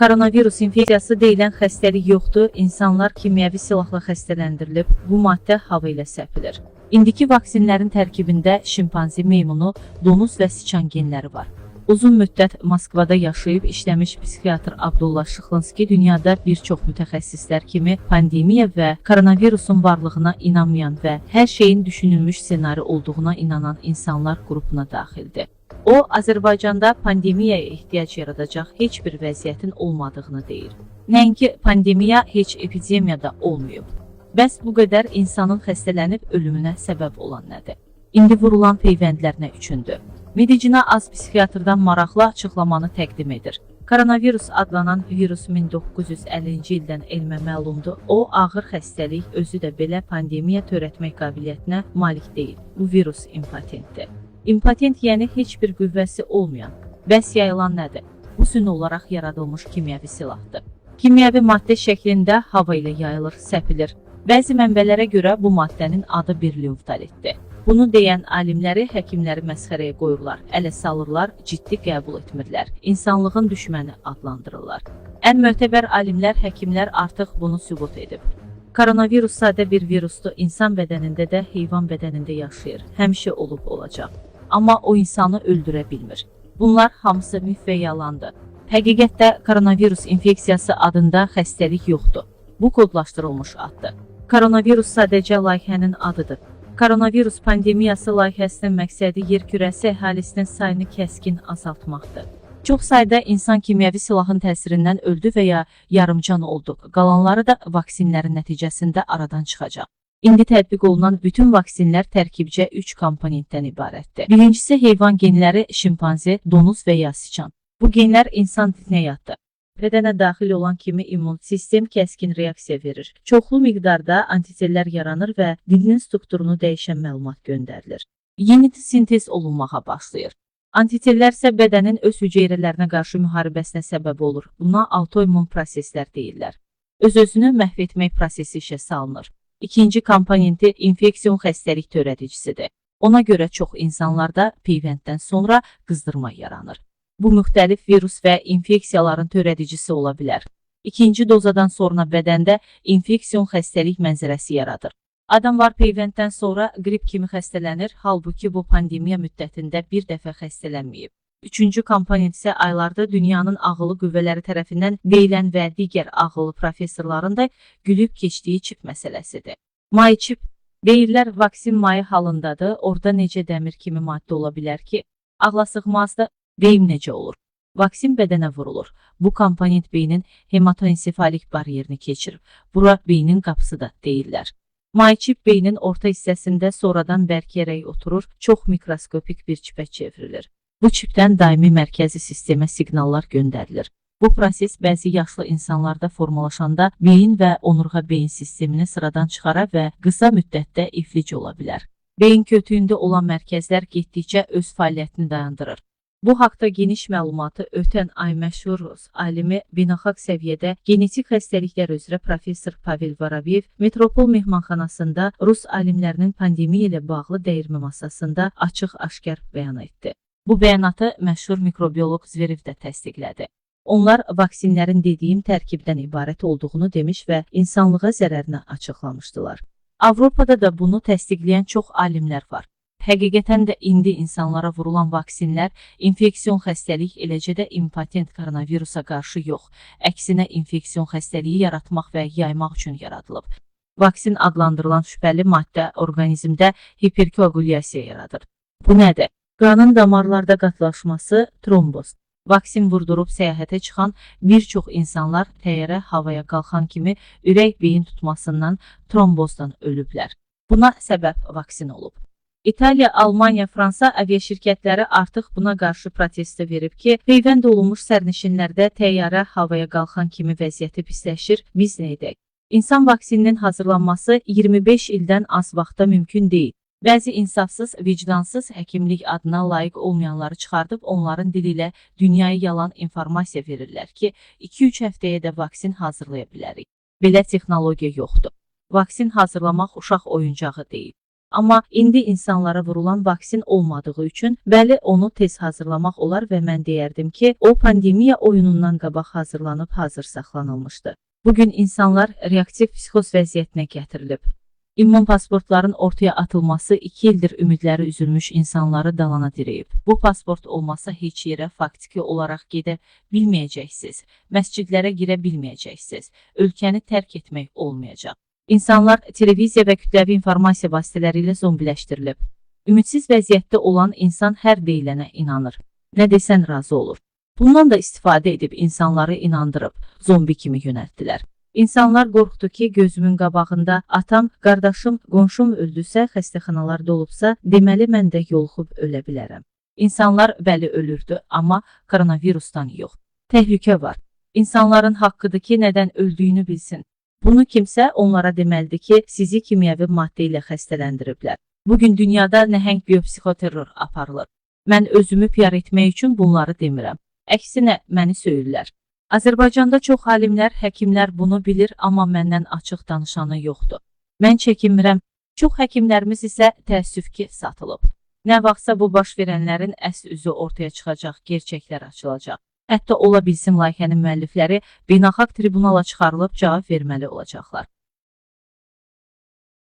Koronavirus infeksiyası deyilən xəstəlik yoxdur, insanlar kimyəvi silahla xəstələndirilib, bu maddə hava ilə səpilir. İndiki vaksinlərin tərkibində şimpanzi meymunu, donuz və siçan genləri var. Uzun müddət Moskvada yaşayıb işləmiş psixiatr Abdullah Şıxlınski dünyada bir çox mütəxəssislər kimi pandemiya və koronavirusun varlığına inanmayan və hər şeyin düşünülmüş ssenari olduğuna inanan insanlar qrupuna daxildir. O, Azərbaycanda pandemiyaya ehtiyac yaradacaq heç bir vəziyyətin olmadığını deyir. Nəinki pandemiya heç epidemiyada olmayıb. Bəs bu qədər insanın xəstələnib ölümünə səbəb olan nədir? İndi vurulan peyvəndlər nə üçündür? Medicina az psixiatrdan maraqlı açıqlamanı təqdim edir. Koronavirus adlanan virus 1950-ci ildən elmə məlumdur. O, ağır xəstəlik, özü də belə pandemiya törətmək qabiliyyətinə malik deyil. Bu virus impotentdir. İmpotent yəni heç bir olmayan. Bəs yayılan nədir? Bu süni olaraq yaradılmış kimyəvi silahdır. Kimyəvi maddə şəklində hava ilə yayılır, səpilir. Bəzi mənbələrə görə bu maddənin adı bir levtalitdir. Bunu deyən alimləri, həkimləri məsxərəyə qoyurlar, ələ salırlar, ciddi qəbul etmirlər. İnsanlığın düşməni adlandırırlar. Ən mötəbər alimlər, həkimlər artıq bunu sübut edib. Koronavirus sadə bir virusdur, insan bədənində də, heyvan bədənində yaşayır. Həmişə olub olacaq. Amma o insanı öldürə bilmir. Bunlar hamısı mif və yalandır. Həqiqətdə koronavirus infeksiyası adında xəstəlik yoxdur. Bu kodlaşdırılmış addır. Koronavirus sadəcə layihənin adıdır. Koronavirus pandemiyası layihəsinin məqsədi yer kürəsi əhalisinin sayını kəskin azaltmaqdır. Çox sayda insan kimyəvi silahın təsirindən öldü və ya yarımcan oldu. Qalanları da vaksinlərin nəticəsində aradan çıxacaq. İndi tətbiq olunan bütün vaksinlər tərkibcə 3 komponentdən ibarətdir. Birincisi heyvan genləri, şimpanzi, donuz və ya siçan. Bu genlər insan yaddır. Bədənə daxil olan kimi immun sistem kəskin reaksiya verir. Çoxlu miqdarda antitellər yaranır və dilinin strukturunu dəyişən məlumat göndərilir. Yeni sintez olunmağa başlayır. Antitellər isə bədənin öz hüceyrələrinə qarşı müharibəsinə səbəb olur. Buna autoimmun proseslər deyirlər. Öz-özünü məhv etmək prosesi işə salınır. İkinci komponenti infeksion xəstəlik törədicisidir. Ona görə çox insanlarda peyvənddən sonra qızdırma yaranır. Bu müxtəlif virus və infeksiyaların törədicisi ola bilər. İkinci dozadan sonra bədəndə infeksion xəstəlik mənzərəsi yaradır. Adam var peyvənddən sonra qrip kimi xəstələnir, halbuki bu pandemiya müddətində bir dəfə xəstələnməyib. Üçüncü komponent isə aylarda dünyanın ağıllı qüvvələri tərəfindən deyilən və digər ağıllı professorların da gülüb keçdiyi çip məsələsidir. May çip deyirlər vaksin mayı halındadır, orada necə dəmir kimi maddə ola bilər ki, ağlasığmazda deyim necə olur. Vaksin bədənə vurulur. Bu komponent beynin hematoensefalik baryerini keçirir. Bura beynin qapısı da deyirlər. Mayçip beynin orta hissəsində sonradan bərkiyərək oturur, çox mikroskopik bir çipə çevrilir. Bu çipdən daimi mərkəzi sistemə siqnallar göndərilir. Bu proses bəzi yaşlı insanlarda formalaşanda beyin və onurğa beyin sistemini sıradan çıxara və qısa müddətdə iflic ola bilər. Beyin kötüyündə olan mərkəzlər getdikcə öz fəaliyyətini dayandırır. Bu haqda geniş məlumatı ötən ay məşhur Rus alimi beynəlxalq səviyyədə genetik xəstəliklər üzrə professor Pavel Vorobyev Metropol mehmanxanasında Rus alimlərinin pandemiya ilə bağlı dəyirmi masasında açıq-aşkar bəyan etdi. Bu bəyanatı məşhur mikrobioloq Zverev də təsdiqlədi. Onlar vaksinlərin dediyim tərkibdən ibarət olduğunu demiş və insanlığa zərərini açıqlamışdılar. Avropada da bunu təsdiqləyən çox alimlər var. Həqiqətən də indi insanlara vurulan vaksinlər infeksion xəstəlik, eləcə də impotent koronavirusa qarşı yox, əksinə infeksion xəstəliyi yaratmaq və yaymaq üçün yaradılıb. Vaksin adlandırılan şübhəli maddə orqanizmdə hiperkoagulyasiya yaradır. Bu nədir? Qanın damarlarda qatlaşması, tromboz. Vaksin vurdurub səyahətə çıxan bir çox insanlar təyyarə havaya qalxan kimi ürək beyin tutmasından, trombozdan ölüblər. Buna səbəb vaksin olub. İtaliya, Almaniya, Fransa aviaşirkətləri artıq buna qarşı protesto verib ki, peyvənd olunmuş sərnişinlərdə təyyarə havaya qalxan kimi vəziyyəti pisləşir, biz nə edək? İnsan vaksininin hazırlanması 25 ildən az vaxtda mümkün deyil. Bəzi insafsız, vicdansız həkimlik adına layiq olmayanları çıxardıb onların dili ilə dünyaya yalan informasiya verirlər ki, 2-3 həftəyə də vaksin hazırlaya bilərik. Belə texnologiya yoxdur. Vaksin hazırlamaq uşaq oyuncağı deyil. Amma indi insanlara vurulan vaksin olmadığı üçün bəli onu tez hazırlamaq olar və mən deyərdim ki, o pandemiya oyunundan qabaq hazırlanıb hazır saxlanılmışdı. Bugün insanlar reaktiv psixoz vəziyyətinə gətirilib. İmmun pasportların ortaya atılması 2 ildir ümidləri üzülmüş insanları dalana dirəyib. Bu pasport olmasa heç yerə faktiki olaraq gedə bilməyəcəksiniz, məscidlərə girə bilməyəcəksiniz, ölkəni tərk etmək olmayacaq. İnsanlar televiziya və kütləvi informasiya vasitələri ilə zombiləşdirilib. Ümidsiz vəziyyətdə olan insan hər deyilənə inanır. Nə desən razı olur. Bundan da istifadə edib insanları inandırıb, zombi kimi yönəltdilər. İnsanlar qorxdu ki, gözümün qabağında atam, qardaşım, qonşum öldüsə, xəstəxanalar dolubsa, deməli mən də yoluxub ölə bilərəm. İnsanlar bəli ölürdü, amma koronavirusdan yox. Təhlükə var. İnsanların haqqıdır ki, nədən öldüyünü bilsin. Bunu kimsə onlara deməlidir ki, sizi kimyəvi maddə ilə xəstələndiriblər. Bugün dünyada nəhəng biopsixoterror aparılır. Mən özümü PR etmək üçün bunları demirəm. Əksinə məni söyürlər. Azərbaycanda çox alimlər, həkimlər bunu bilir, amma məndən açıq danışanı yoxdur. Mən çəkinmirəm. Çox həkimlərimiz isə təəssüf ki, satılıb. Nə vaxtsa bu baş verənlərin əsl üzü ortaya çıxacaq, gerçəklər açılacaq. Hətta ola bilsin layihənin müəllifləri beynəlxalq tribunala çıxarılıb cavab verməli olacaqlar.